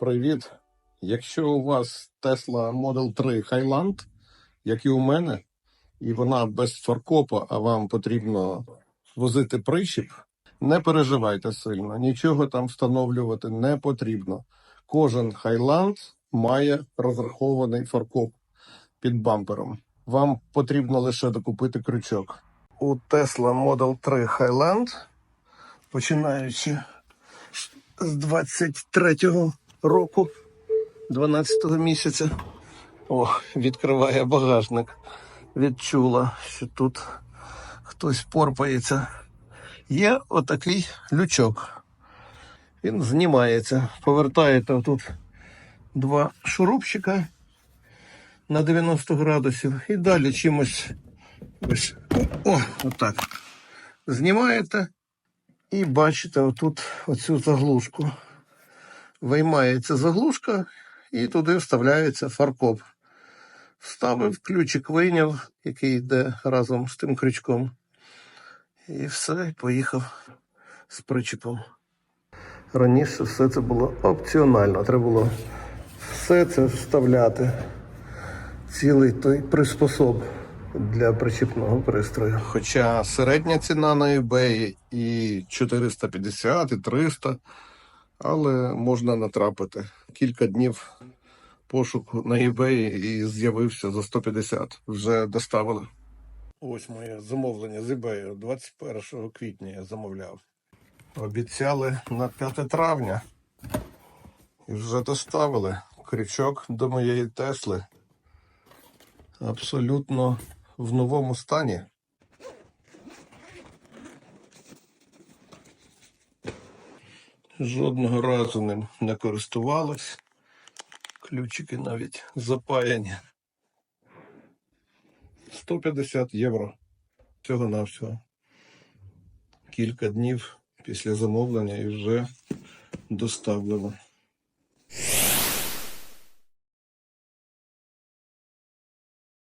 Привіт. Якщо у вас Tesla Model 3 Highland, як і у мене, і вона без фаркопа, а вам потрібно возити прищіп, не переживайте сильно, нічого там встановлювати не потрібно. Кожен Highland має розрахований фаркоп під бампером. Вам потрібно лише докупити крючок. У Tesla Model 3 Highland, починаючи з 23-го року, 12-го місяця. О, відкриває багажник. Відчула, що тут хтось порпається. Є отакий лючок. Він знімається. Повертаєте тут два шурупчика на 90 градусів і далі чимось ось о, отак. Знімаєте і бачите отут оцю заглушку. Виймається заглушка і туди вставляється фаркоп. Вставив, ключик вийняв, який йде разом з тим крючком. І все, поїхав з причепом. Раніше все це було опціонально. Треба було все це вставляти. Цілий той приспособ для причіпного пристрою. Хоча середня ціна на eBay і 450, і 300, але можна натрапити. Кілька днів пошуку на eBay і з'явився за 150. Вже доставили. Ось моє замовлення з eBay. 21 квітня я замовляв. Обіцяли на 5 травня. І вже доставили крючок до моєї Тесли. Абсолютно в новому стані. Жодного разу ним не користувалась. Ключики навіть запаяні. 150 євро. Всього навсього. Кілька днів після замовлення і вже доставлено.